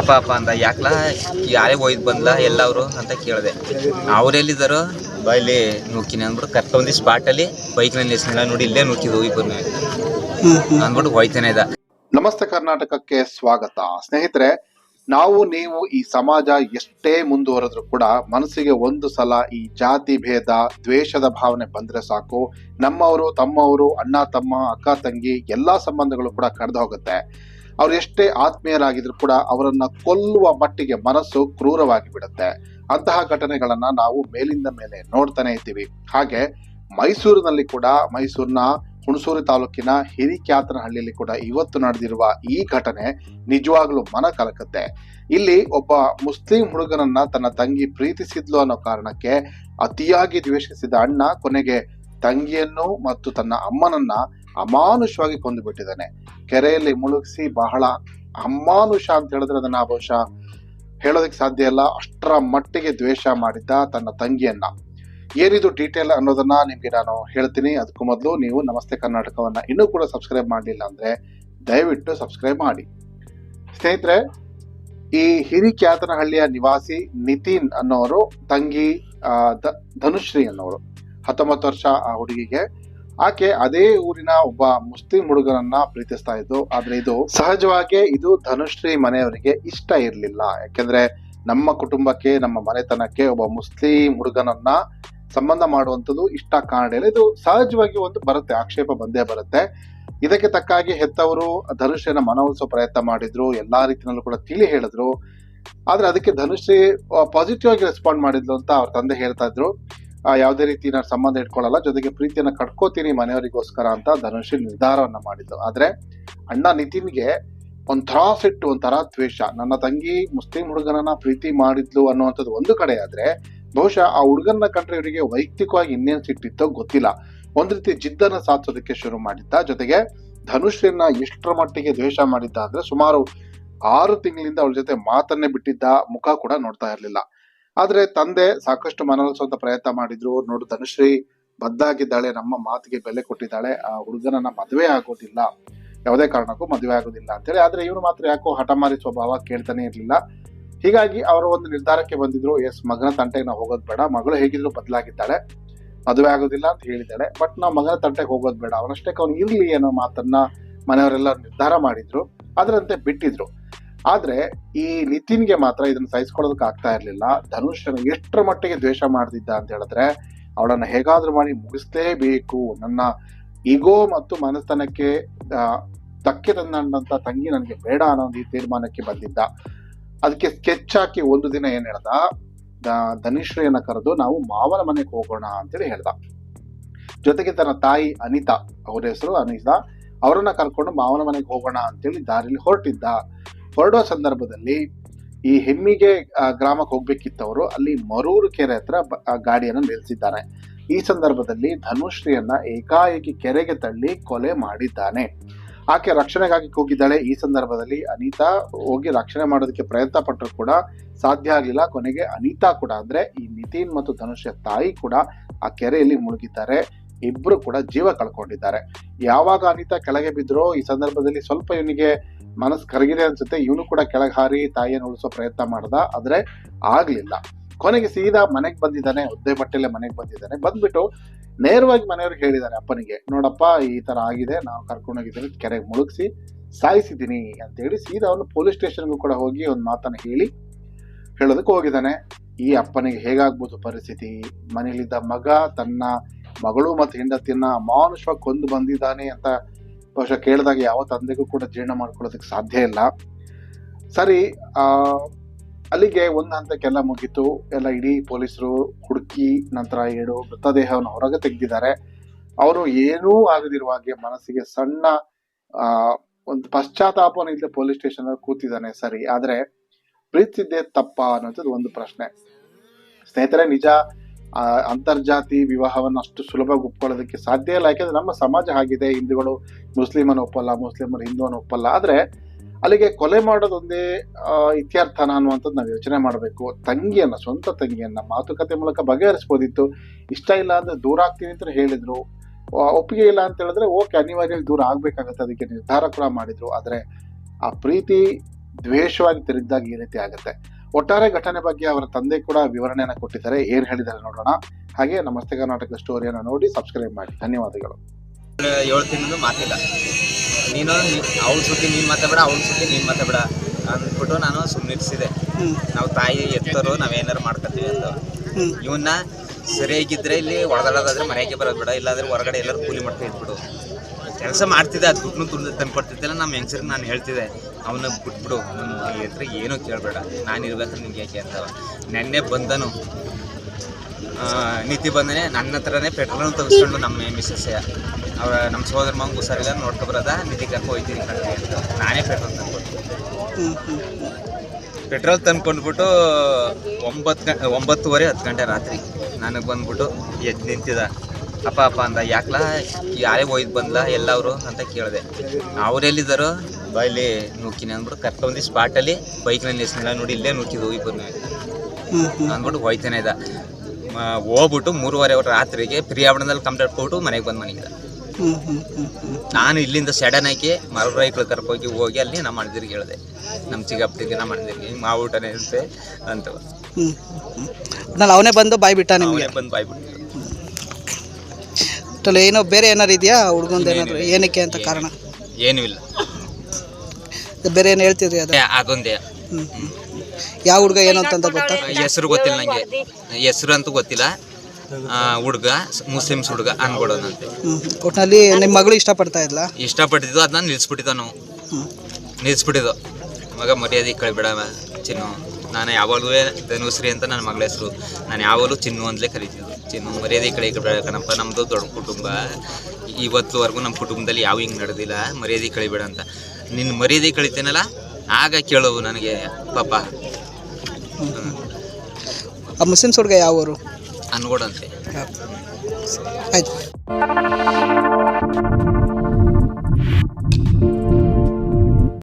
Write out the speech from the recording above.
ಅಪ್ಪ ಅಪ್ಪ ಅಂದ ಯಾಕ್ಲಾ? ಯಾರೇ ಒಯ್ದು ಬಂದ್ಲ ಎಲ್ಲವರು ಅಂತ ಕೇಳಿದೆ. ಅವ್ರೆಲ್ಲಿದ್ದಾರೋ ಇಲ್ಲಿ ನುಕ್ಕಿನಿ ಅಂದ್ಬಿಟ್ಟು ಕರ್ಕೊಂಡಿ ಸ್ಪಾಟಲ್ಲಿ. ಬೈಕ್ನಲ್ಲಿ ನಿಲ್ಸಿಲ್ಲ ನೋಡಿ, ಇಲ್ಲೇ ನುಕ್ಕಿದ್ವು ಇಬ್ಬರು ಅಂದ್ಬಿಟ್ಟು ಹೋಯ್ತಾನೆ ಇದ. ನಮಸ್ತೆ ಕರ್ನಾಟಕಕ್ಕೆ ಸ್ವಾಗತ. ಸ್ನೇಹಿತರೆ, ನಾವು, ನೀವು ಈ ಸಮಾಜ ಎಷ್ಟೇ ಮುಂದುವರೆದ್ರು ಕೂಡ ಮನಸ್ಸಿಗೆ ಒಂದು ಸಲ ಈ ಜಾತಿ ಭೇದ, ದ್ವೇಷದ ಭಾವನೆ ಬಂದ್ರೆ ಸಾಕು. ನಮ್ಮವರು, ತಮ್ಮವರು, ಅಣ್ಣ, ತಮ್ಮ, ಅಕ್ಕ, ತಂಗಿ, ಎಲ್ಲಾ ಸಂಬಂಧಗಳು ಕೂಡ ಕಡ್ದು ಹೋಗುತ್ತೆ. ಅವ್ರು ಎಷ್ಟೇ ಆತ್ಮೀಯರಾಗಿದ್ರು ಕೂಡ ಅವರನ್ನ ಕೊಲ್ಲುವ ಮಟ್ಟಿಗೆ ಮನಸ್ಸು ಕ್ರೂರವಾಗಿ ಬಿಡುತ್ತೆ. ಅಂತಹ ಘಟನೆಗಳನ್ನ ನಾವು ಮೇಲಿಂದ ಮೇಲೆ ನೋಡ್ತಾನೆ ಇದ್ದೀವಿ. ಹಾಗೆ ಮೈಸೂರಿನಲ್ಲಿ ಕೂಡ, ಮೈಸೂರಿನ ಹುಣಸೂರು ತಾಲೂಕಿನ ಹಿರಿಕ್ಯಾತನಹಳ್ಳಿಯಲ್ಲಿ ಕೂಡ ಇವತ್ತು ನಡೆದಿರುವ ಈ ಘಟನೆ ನಿಜವಾಗ್ಲೂ ಮನ ಕಲಕತ್ತೆ. ಇಲ್ಲಿ ಒಬ್ಬ ಮುಸ್ಲಿಂ ಹುಡುಗನನ್ನ ತನ್ನ ತಂಗಿ ಪ್ರೀತಿಸಿದ್ಲು ಅನ್ನೋ ಕಾರಣಕ್ಕೆ ಅತಿಯಾಗಿ ದ್ವೇಷಿಸಿದ ಅಣ್ಣ ಕೊನೆಗೆ ತಂಗಿಯನ್ನು ಮತ್ತು ತನ್ನ ಅಮ್ಮನನ್ನ ಅಮಾನುಷವಾಗಿ ಕೊಂದು ಬಿಟ್ಟಿದ್ದಾನೆ ಕೆರೆಯಲ್ಲಿ ಮುಳುಗಿಸಿ ಬಹಳ ಅಮಾನುಷ ಅಂತ ಹೇಳಿದ್ರೆ ಅದನ್ನ ಬಹುಶಃ ಹೇಳೋದಕ್ಕೆ ಸಾಧ್ಯ ಇಲ್ಲ. ಅಷ್ಟರ ಮಟ್ಟಿಗೆ ದ್ವೇಷ ಮಾಡಿದ್ದ ತನ್ನ ತಂಗಿಯನ್ನ. ಏನಿದು ಡೀಟೇಲ್ ಅನ್ನೋದನ್ನ ನಿಮ್ಗೆ ನಾನು ಹೇಳ್ತೀನಿ. ಅದಕ್ಕೂ ಮೊದಲು ನೀವು ನಮಸ್ತೆ ಕರ್ನಾಟಕವನ್ನ ಇನ್ನೂ ಕೂಡ ಸಬ್ಸ್ಕ್ರೈಬ್ ಮಾಡಲಿಲ್ಲ ಅಂದ್ರೆ ದಯವಿಟ್ಟು ಸಬ್ಸ್ಕ್ರೈಬ್ ಮಾಡಿ. ಸ್ನೇಹಿತರೆ, ಈ ಹಿರಿಕ್ಯಾತನಹಳ್ಳಿಯ ನಿವಾಸಿ ನಿತಿನ್ ಅನ್ನೋರು, ತಂಗಿ ಧನುಶ್ರೀ ಅನ್ನೋರು, ಹತ್ತೊಂಬತ್ತು ವರ್ಷ ಆ ಹುಡುಗಿಗೆ ಆಕೆ ಅದೇ ಊರಿನ ಒಬ್ಬ ಮುಸ್ಲಿಂ ಹುಡುಗನನ್ನ ಪ್ರೀತಿಸ್ತಾ ಇದ್ದು, ಆದ್ರೆ ಇದು ಸಹಜವಾಗಿ ಇದು ಧನುಶ್ರೀ ಮನೆಯವರಿಗೆ ಇಷ್ಟ ಇರಲಿಲ್ಲ. ಯಾಕೆಂದ್ರೆ ನಮ್ಮ ಕುಟುಂಬಕ್ಕೆ, ನಮ್ಮ ಮನೆತನಕ್ಕೆ ಒಬ್ಬ ಮುಸ್ಲಿಂ ಹುಡುಗನನ್ನ ಸಂಬಂಧ ಮಾಡುವಂಥದ್ದು ಇಷ್ಟ ಕಾಣಲಿಲ್ಲ ಇದು ಸಹಜವಾಗಿ ಒಂದು ಬರುತ್ತೆ, ಆಕ್ಷೇಪ ಬಂದೇ ಬರುತ್ತೆ. ಇದಕ್ಕೆ ತಕ್ಕಾಗಿ ಹೆತ್ತವರು ಧನುಶ್ರೀನ ಮನವೊಲಿಸೋ ಪ್ರಯತ್ನ ಮಾಡಿದ್ರು, ಎಲ್ಲಾ ರೀತಿಯಲ್ಲೂ ಕೂಡ ತಿಳಿ ಹೇಳಿದ್ರು. ಆದ್ರೆ ಅದಕ್ಕೆ ಧನುಶ್ರೀ ಪಾಸಿಟಿವ್ ಆಗಿ ರೆಸ್ಪಾಂಡ್ ಮಾಡಿದ್ಲು ಅಂತ ಅವ್ರ ತಂದೆ ಹೇಳ್ತಾ ಇದ್ರು. ಯಾವುದೇ ರೀತಿ ನಾನು ಸಂಬಂಧ ಇಟ್ಕೊಳ್ಳಲ್ಲ, ಜೊತೆಗೆ ಪ್ರೀತಿಯನ್ನ ಕಟ್ಕೋತೀನಿ ಮನೆಯವರಿಗೋಸ್ಕರ ಅಂತ ಧನುಷಿ ನಿರ್ಧಾರವನ್ನ ಮಾಡಿದ್ದು. ಆದ್ರೆ ಅಣ್ಣ ನಿತಿನ್ಗೆ ಒಂಥರ ಸಿಟ್ಟು ಒಂಥರ ದ್ವೇಷ. ನನ್ನ ತಂಗಿ ಮುಸ್ಲಿಂ ಹುಡುಗನನ್ನ ಪ್ರೀತಿ ಮಾಡಿದ್ಲು ಅನ್ನುವಂಥದ್ದು ಒಂದು ಕಡೆ ಆದ್ರೆ ಬಹುಶಃ ಆ ಹುಡುಗನ ಕಂಡ್ರೆ ಇವರಿಗೆ ವೈಯಕ್ತಿಕವಾಗಿ ಇನ್ನೇನು ಸಿಟ್ಟಿತ್ತೋ ಗೊತ್ತಿಲ್ಲ. ಒಂದು ರೀತಿ ಜಿದ್ದನ್ನ ಸಾಧಿಸೋದಕ್ಕೆ ಶುರು ಮಾಡಿದ್ದ. ಜೊತೆಗೆ ಧನುಷ್ರನ್ನ ಎಷ್ಟರ ಮಟ್ಟಿಗೆ ದ್ವೇಷ ಮಾಡಿದ್ದ ಅಂದ್ರೆ ಸುಮಾರು ಆರು ತಿಂಗಳಿಂದ ಅವಳ ಜೊತೆ ಮಾತನ್ನೇ ಬಿಟ್ಟಿದ್ದ ಮುಖ ಕೂಡ ನೋಡ್ತಾ ಇರ್ಲಿಲ್ಲ. ಆದ್ರೆ ತಂದೆ ಸಾಕಷ್ಟು ಮನವೊಲಿಸುವಂತ ಪ್ರಯತ್ನ ಮಾಡಿದ್ರು. ನೋಡು, ಧನುಶ್ರೀ ಬದ್ದಾಗಿದ್ದಾಳೆ ನಮ್ಮ ಮಾತಿಗೆ ಬೆಲೆ ಕೊಟ್ಟಿದ್ದಾಳೆ, ಆ ಹುಡುಗನನ್ನ ಮದುವೆ ಆಗೋದಿಲ್ಲ. ಯಾವುದೇ ಕಾರಣಕ್ಕೂ ಮದುವೆ ಆಗೋದಿಲ್ಲ ಅಂತೇಳಿ. ಆದ್ರೆ ಇವನು ಮಾತ್ರ ಯಾಕೋ ಹಠಮಾರಿ ಸ್ವಭಾವ ಕೇಳ್ತಾನೆ ಇರ್ಲಿಲ್ಲ. ಹೀಗಾಗಿ ಅವರ ಒಂದು ನಿರ್ಧಾರಕ್ಕೆ ಬಂದಿದ್ರು, ಎಸ್, ಮಗನ ತಂಟೆಗೆ ನಾವು ಹೋಗೋದು ಬೇಡ. ಮಗಳು ಹೇಗಿದ್ರು ಬದಲಾಗಿದ್ದಾಳೆ, ಮದುವೆ ಆಗೋದಿಲ್ಲ ಅಂತ ಹೇಳಿದ್ದಾಳೆ. ಬಟ್ ನಾವು ಮಗನ ತಂಟೆಗೆ ಹೋಗೋದು ಬೇಡ. ಅವನಷ್ಟಕ್ಕೆ ಅವ್ನು ಇರ್ಲಿ ಅನ್ನೋ ಮಾತನ್ನ ಮನೆಯವರೆಲ್ಲ ನಿರ್ಧಾರ ಮಾಡಿದ್ರು. ಅದರಂತೆ ಬಿಟ್ಟಿದ್ರು. ಆದ್ರೆ ಈ ನಿತಿನ್ಗೆ ಮಾತ್ರ ಇದನ್ನ ಸಹಿಸ್ಕೊಳ್ಳೋದಕ್ಕೆ ಆಗ್ತಾ ಇರಲಿಲ್ಲ. ಧನುಷನ ಎಷ್ಟರ ಮಟ್ಟಿಗೆ ದ್ವೇಷ ಮಾಡ್ತಿದ್ದ ಅಂತ ಹೇಳಿದ್ರೆ, ಅವಳನ್ನ ಹೇಗಾದ್ರೂ ಮಾಡಿ ಮುಗಿಸ್ಲೇಬೇಕು ನನ್ನ ಈಗೋ ಮತ್ತು ಮನಸ್ತನಕ್ಕೆ ಧಕ್ಕೆ ತಂದಂತ ತಂಗಿ ನನಗೆ ಬೇಡ ಅನ್ನೋ ಈ ತೀರ್ಮಾನಕ್ಕೆ ಬಂದಿದ್ದ. ಅದಕ್ಕೆ ಸ್ಕೆಚ್ ಹಾಕಿ ಒಂದು ದಿನ ಏನ್ ಹೇಳ್ದ? ಧನುಶ್ರೀಯನ್ನ ಕರೆದು ನಾವು ಮಾವನ ಮನೆಗೆ ಹೋಗೋಣ ಅಂತೇಳಿ ಹೇಳ್ದ. ಜೊತೆಗೆ ತನ್ನ ತಾಯಿ ಅನಿತಾ, ಅವ್ರ ಹೆಸರು ಅನಿತಾ, ಅವರನ್ನ ಕರ್ಕೊಂಡು ಮಾವನ ಮನೆಗೆ ಹೋಗೋಣ ಅಂತೇಳಿ ದಾರಿಲಿ ಹೊರಟಿದ್ದ. ಹೊರಡೋ ಸಂದರ್ಭದಲ್ಲಿ ಈ ಹೆಮ್ಮಿಗೆ ಗ್ರಾಮಕ್ಕೆ ಹೋಗ್ಬೇಕಿತ್ತವರು, ಅಲ್ಲಿ ಮರೂರು ಕೆರೆ ಹತ್ರ ಗಾಡಿಯನ್ನು ನಿಲ್ಲಿಸಿದ್ದಾರೆ. ಈ ಸಂದರ್ಭದಲ್ಲಿ ಧನುಶ್ರೀಯನ್ನ ಏಕಾಏಕಿ ಕೆರೆಗೆ ತಳ್ಳಿ ಕೊಲೆ ಮಾಡಿದ್ದಾನೆ. ಆಕೆ ರಕ್ಷಣೆಗಾಗಿ ಹೋಗಿದ್ದಾಳೆ ಈ ಸಂದರ್ಭದಲ್ಲಿ ಅನಿತಾ ಹೋಗಿ ರಕ್ಷಣೆ ಮಾಡೋದಕ್ಕೆ ಪ್ರಯತ್ನ ಪಟ್ಟರು ಕೂಡ ಸಾಧ್ಯ ಆಗಲಿಲ್ಲ. ಕೊನೆಗೆ ಅನಿತಾ ಕೂಡ ಅಂದ್ರೆ ಈ ನಿತಿನ್ ಮತ್ತು ಧನುಷ್ಯ ತಾಯಿ ಕೂಡ ಆ ಕೆರೆಯಲ್ಲಿ ಮುಳುಗಿದ್ದಾರೆ. ಇಬ್ರು ಕೂಡ ಜೀವ ಕಳ್ಕೊಂಡಿದ್ದಾರೆ. ಯಾವಾಗ ಅನಿತಾ ಕೆಳಗೆ ಬಿದ್ರೋ ಈ ಸಂದರ್ಭದಲ್ಲಿ ಸ್ವಲ್ಪ ಇವನಿಗೆ ಮನಸ್ಸು ಕರಗಿದೆ ಅನ್ಸುತ್ತೆ. ಇವನು ಕೂಡ ಕೆಳಗೆ ಹಾರಿ ತಾಯಿಯನ್ನು ಉಳಿಸೋ ಪ್ರಯತ್ನ ಮಾಡ್ದ, ಆದರೆ ಆಗಲಿಲ್ಲ. ಕೊನೆಗೆ ಸೀದಾ ಮನೆಗೆ ಬಂದಿದ್ದಾನೆ ಒದ್ದೆ ಬಟ್ಟೆಲೆ ಮನೆಗೆ ಬಂದಿದ್ದಾನೆ. ಬಂದ್ಬಿಟ್ಟು ನೇರವಾಗಿ ಮನೆಯವ್ರಿಗೆ ಹೇಳಿದ್ದಾರೆ ಅಪ್ಪನಿಗೆ, ನೋಡಪ್ಪ, ಈ ತರ ಆಗಿದೆ ನಾವು ಕರ್ಕೊಂಡೋಗಿದ್ದೀನಿ ಕೆರೆಗೆ ಮುಳುಗಿಸಿ, ಸಾಯಿಸಿದ್ದೀನಿ ಅಂತೇಳಿ ಸೀದಾ ಅವನು ಪೊಲೀಸ್ ಸ್ಟೇಷನ್ಗೂ ಕೂಡ ಹೋಗಿ ಒಂದು ಮಾತನ್ನು ಹೇಳಿ ಹೇಳೋದಕ್ಕೆ ಹೋಗಿದ್ದಾನೆ. ಈ ಅಪ್ಪನಿಗೆ ಹೇಗಾಗ್ಬೋದು ಪರಿಸ್ಥಿತಿ? ಮನೇಲಿದ್ದ ಮಗ ತನ್ನ ಮಗಳು ಮತ್ತು ಹೆಂಡತಿಯನ್ನ ಅಮಾನುಷವಾಗಿ ಕೊಂದು ಬಂದಿದ್ದಾನೆ ಅಂತ ಬಹುಶಃ ಕೇಳಿದಾಗ ಯಾವ ತಂದೆಗೂ ಕೂಡ ಜೀರ್ಣ ಮಾಡ್ಕೊಳ್ಳೋದಕ್ಕೆ ಸಾಧ್ಯ ಇಲ್ಲ. ಸರಿ, ಆ, ಅಲ್ಲಿಗೆ ಒಂದು ಹಂತಕ್ಕೆಲ್ಲ ಮುಗೀತು. ಎಲ್ಲ ಇಡೀ ಪೊಲೀಸರು ಹುಡುಕಿ ನಂತರ ಏಳು ಮೃತದೇಹವನ್ನು ಹೊರಗೆ ತೆಗೆದಿದ್ದಾರೆ. ಅವರು ಏನೂ ಆಗದಿರುವ ಹಾಗೆ ಮನಸ್ಸಿಗೆ ಸಣ್ಣ ಒಂದು ಪಶ್ಚಾತ್ತಾಪನ ಇಲ್ಲದೆ ಪೊಲೀಸ್ ಸ್ಟೇಷನ್ ಕೂತಿದ್ದಾನೆ. ಸರಿ, ಆದರೆ ಪ್ರೀತಿಸಿದ್ದೆ ತಪ್ಪ ಅನ್ನೋದು ಒಂದು ಪ್ರಶ್ನೆ. ಸ್ನೇಹಿತರೆ, ನಿಜ ಅಂತರ್ಜಾತಿ ವಿವಾಹವನ್ನು ಅಷ್ಟು ಸುಲಭವಾಗಿ ಒಪ್ಕೊಳ್ಳೋದಕ್ಕೆ ಸಾಧ್ಯ ಇಲ್ಲ. ಯಾಕಂದ್ರೆ ನಮ್ಮ ಸಮಾಜ ಆಗಿದೆ ಹಿಂದೂಗಳು ಮುಸ್ಲಿಮನ್ನು ಒಪ್ಪಲ್ಲ, ಮುಸ್ಲಿಮರು ಹಿಂದೂವನ್ನು ಒಪ್ಪಲ್ಲ. ಆದ್ರೆ ಅಲ್ಲಿಗೆ ಕೊಲೆ ಮಾಡೋದೊಂದೇ ಇತ್ಯರ್ಥನ ಅನ್ನುವಂಥದ್ದು ನಾವು ಯೋಚನೆ ಮಾಡಬೇಕು. ತಂಗಿಯನ್ನ, ಸ್ವಂತ ತಂಗಿಯನ್ನ ಮಾತುಕತೆ ಮೂಲಕ ಬಗೆಹರಿಸ್ಬೋದಿತ್ತು. ಇಷ್ಟ ಇಲ್ಲ ಅಂದರೆ ದೂರ ಆಗ್ತೀನಿ ಅಂತ ಹೇಳಿದ್ರು. ಒಪ್ಪಿಗೆ ಇಲ್ಲ ಅಂತ ಹೇಳಿದ್ರೆ ಓಕೆ, ಅನಿವಾರ್ಯವಾಗಿ ದೂರ ಆಗಬೇಕಾಗತ್ತೆ. ಅದಕ್ಕೆ ನಿರ್ಧಾರ ಕೂಡ ಮಾಡಿದ್ರು. ಆದ್ರೆ ಆ ಪ್ರೀತಿ ದ್ವೇಷವಾಗಿ ತಿರುಗಿದಾಗ ಈ ರೀತಿ ಆಗುತ್ತೆ. ಒಟ್ಟಾರೆ ಘಟನೆ ಬಗ್ಗೆ ಅವರ ತಂದೆ ಕೂಡ ವಿವರಣೆಯನ್ನು ಕೊಟ್ಟಿದ್ದಾರೆ. ಏನ್ ಹೇಳಿದ್ದಾರೆ ನೋಡೋಣ. ಹಾಗೆ ನಮಸ್ತೆ ಕರ್ನಾಟಕ ಸ್ಟೋರಿಯನ್ನ ನೋಡಿ ಸಬ್ಸ್ಕ್ರೈಬ್ ಮಾಡಿ. ಧನ್ಯವಾದಗಳು. ಏಳು ತಿಂಗಳು ಮಾತಿಲ್ಲ. ನೀನು ಅವ್ಳ ಸುದ್ದಿ ನೀನು ಮಾತಾಡ ಅವ್ಳ ಸುದ್ದಿ ನೀನು ಮಾತಾಡ ಅಂದ್ಬಿಟ್ಟು ನಾನು ಸುಮ್ಮನಿರಿಸಿದೆ ಹ್ಮ್. ನಾವು ತಾಯಿ ಎತ್ತರು ನಾವೇನಾರು ಮಾಡ್ಕೊತೀವಿ ಅಂತ. ಇವನ್ನ ಸರಿಯಾಗಿದ್ರೆ ಇಲ್ಲಿ ಹೊಡೆದಾಡೋದಾದ್ರೆ ಮನೆಗೆ ಬರೋದು ಬೇಡ ಇಲ್ಲಾಂದ್ರೆ ಹೊರಗಡೆ ಎಲ್ಲರೂ ಕೂಲಿ ಮಾಡ್ತಾ ಇದ್ಬಿಡು ಕೆಲಸ ಮಾಡ್ತಿದ್ದೆ ಅದು ದುಡ್ಡು ತಂದು ಕೊಡ್ತಿದ್ದೆಲ್ಲ ನಮ್ಮ ಹೆಂಗಸರಿಗೆ ನಾನು ಹೇಳ್ತಿದ್ದೆ. ಅವನ್ನ ಬಿಟ್ಬಿಡು. ನನ್ನ ಹತ್ರ ಏನೂ ಕೇಳಬೇಡ. ನಾನು ಇರ್ಬೇಕಾದ್ರೆ ನಿಮ್ಗೆ ಯಾಕೆ ಅಂತ ನೆನ್ನೆ ಬಂದನು. ನೀತಿ ಬಂದನೆ. ನನ್ನ ಹತ್ರನೇ ಪೆಟ್ರೋಲ್ ತೆಗೆಸ್ಕೊಂಡು ನಮ್ಮ ಮಿಸ್ಸಸ್ ಅವ್ರ, ನಮ್ಮ ಸೋದರ ಮಗ ಹುಷಾರಿಲ್ಲ ನೋಡ್ಕೊಬರದ ನಿಧಿ ಕರ್ಕೊ ಹೋಯ್ತೀನಿ ಕಣ್ರಿ ಅಂತ. ನಾನೇ ಪೆಟ್ರೋಲ್ ಹ್ಮ್ ಪೆಟ್ರೋಲ್ ತಂದ್ಕೊಂಡ್ಬಿಟ್ಟು ಒಂಬತ್ತು ಗಂಟೆ ಒಂಬತ್ತುವರೆ ಹತ್ತು ಗಂಟೆ ರಾತ್ರಿ ನನಗೆ ಬಂದ್ಬಿಟ್ಟು ಎದ್ದು ನಿಂತಿದ ಅಪ್ಪ ಅಪ್ಪ ಅಂದ ಯಾಕ್ಲಾ ಯಾರೇ ಒಯ್ದು ಬಂದ್ಲ ಎಲ್ಲವರು ಅಂತ ಕೇಳಿದೆ. ಅವರೆಲ್ಲಿದ್ದಾರೋ ಬೈಲಿ ನುಕ್ಕಿನಿ ಅಂದ್ಬಿಟ್ಟು ಕರ್ಕೊಂಡಿ ಸ್ಪಾಟಲ್ಲಿ ಬೈಕ್ನಲ್ಲಿ ನಿಲ್ಸಿಲ್ಲ ನೋಡಿ ಇಲ್ಲೇ ಹ್ಮ್ ಹ್ಮ್. ಅಂದ್ಬಿಟ್ಟು ಹೋಯ್ತಾನೆ ಇದ್ದ ಹೋಗ್ಬಿಟ್ಟು ಮೂರುವರೆ ರಾತ್ರಿಗೆ ಪ್ರಿಯಾವಣದಲ್ಲಿ ಕಂಪ್ಲೇಂಟ್ ಕೊಟ್ಟು ಮನೆಗೆ ಬಂದು ಮನೆಗೆ ಹ್ಮ್ ಹ್ಮ್ ಹ್ಮ್ ಹ್ಮ್. ನಾನು ಇಲ್ಲಿಂದ ಸಡನ್ ಆಗಿ ಮರೈಕ್ಳು ಕರ್ಕೋಗಿ ಹೋಗಿ ಅಲ್ಲಿ ನಮ್ಮ ಅಣ್ಣದಿರಿಗೆ ಹೇಳಿದೆ. ನಮ್ಮ ಚಿಕ್ಕಪ್ಪದಿಗೆ ನಮ್ಮ ಅಣ್ಣದಿರಿಗೆ ಹಿಂಗೆ ಊಟನೇ ಇರುತ್ತೆ ಅಂತ. ಅವನೇ ಬಂದು ಬಾಯ್ ಬಿಟ್ಟ ನಿಮಗೆ. ಬಂದು ಬಾಯ್ಬಿಟ್ಟು ಒಟ್ಟಲ್ಲಿ ಏನೋ ಬೇರೆ ಏನಾರು ಇದೆಯಾ? ಹುಡುಗಂದು ಏನಾದ್ರು ಏನಕ್ಕೆ ಅಂತ ಕಾರಣ? ಏನೂ ಇಲ್ಲ. ಬೇರೆ ಏನು ಹೇಳ್ತಿದ್ರಿ ಅದು? ಅದೊಂದೇ. ಹ್ಮ್ ಯಾವ ಹುಡುಗ ಏನು ಅಂತಂತ ಗೊತ್ತಾ? ಹೆಸರು ಗೊತ್ತಿಲ್ಲ ನನಗೆ ಹೆಸರು ಅಂತೂ ಗೊತ್ತಿಲ್ಲ. ಹುಡುಗ ಮುಸ್ಲಿಮ್ಸ್ ಹುಡುಗ ಅನ್ಕೊಡೋದಂತೆ ಹ್ಞೂ ಒಟ್ಟಿನಲ್ಲಿ ನಿಮ್ಮ ಮಗಳು ಇಷ್ಟಪಡ್ತಾ ಇದ್ಲ? ಇಷ್ಟಪಟ್ಟಿದ್ದು ಅದನ್ನ ನಿಲ್ಸ್ಬಿಟ್ಟಿದ್ದ ನಾವು. ನಿಲ್ಲಿಸ್ಬಿಟ್ಟಿದ್ದು ನಿಲ್ಸ್ಬಿಟ್ಟಿದ್ದು. ಮಗ ಮರ್ಯಾದೆ ಕಳಿಬೇಡ ಚಿನ್ನು. ನಾನು ಯಾವಾಗಲೂ ಧನುಶ್ರೀ ಅಂತ ನನ್ನ ಮಗಳ ಹೆಸರು. ನಾನು ಯಾವಾಗಲೂ ಚಿನ್ನು ಅಂತಲೇ ಕರಿತಿದ್ದು. ಚಿನ್ನು ಮರ್ಯಾದೆ ಕಡೆ ಕಣಪ್ಪ ನಮ್ಮದು ದೊಡ್ಡ ಕುಟುಂಬ. ಇವತ್ತುವರೆಗೂ ನಮ್ಮ ಕುಟುಂಬದಲ್ಲಿ ಯಾವ ಹಿಂಗೆ ನಡೆದಿಲ್ಲ. ಮರ್ಯಾದೆ ಕಳಿಬೇಡ ಅಂತ. ನಿನ್ನ ಮರ್ಯಾದೆ ಕಳಿತೇನಲ್ಲ ಆಗ ಕೇಳೋವು ನನಗೆ ಪಾಪ. ಆ ಮುಸ್ಲಿಮ್ಸ್ ಹುಡುಗ ಯಾವ ಊರು ಆಯ್ತು.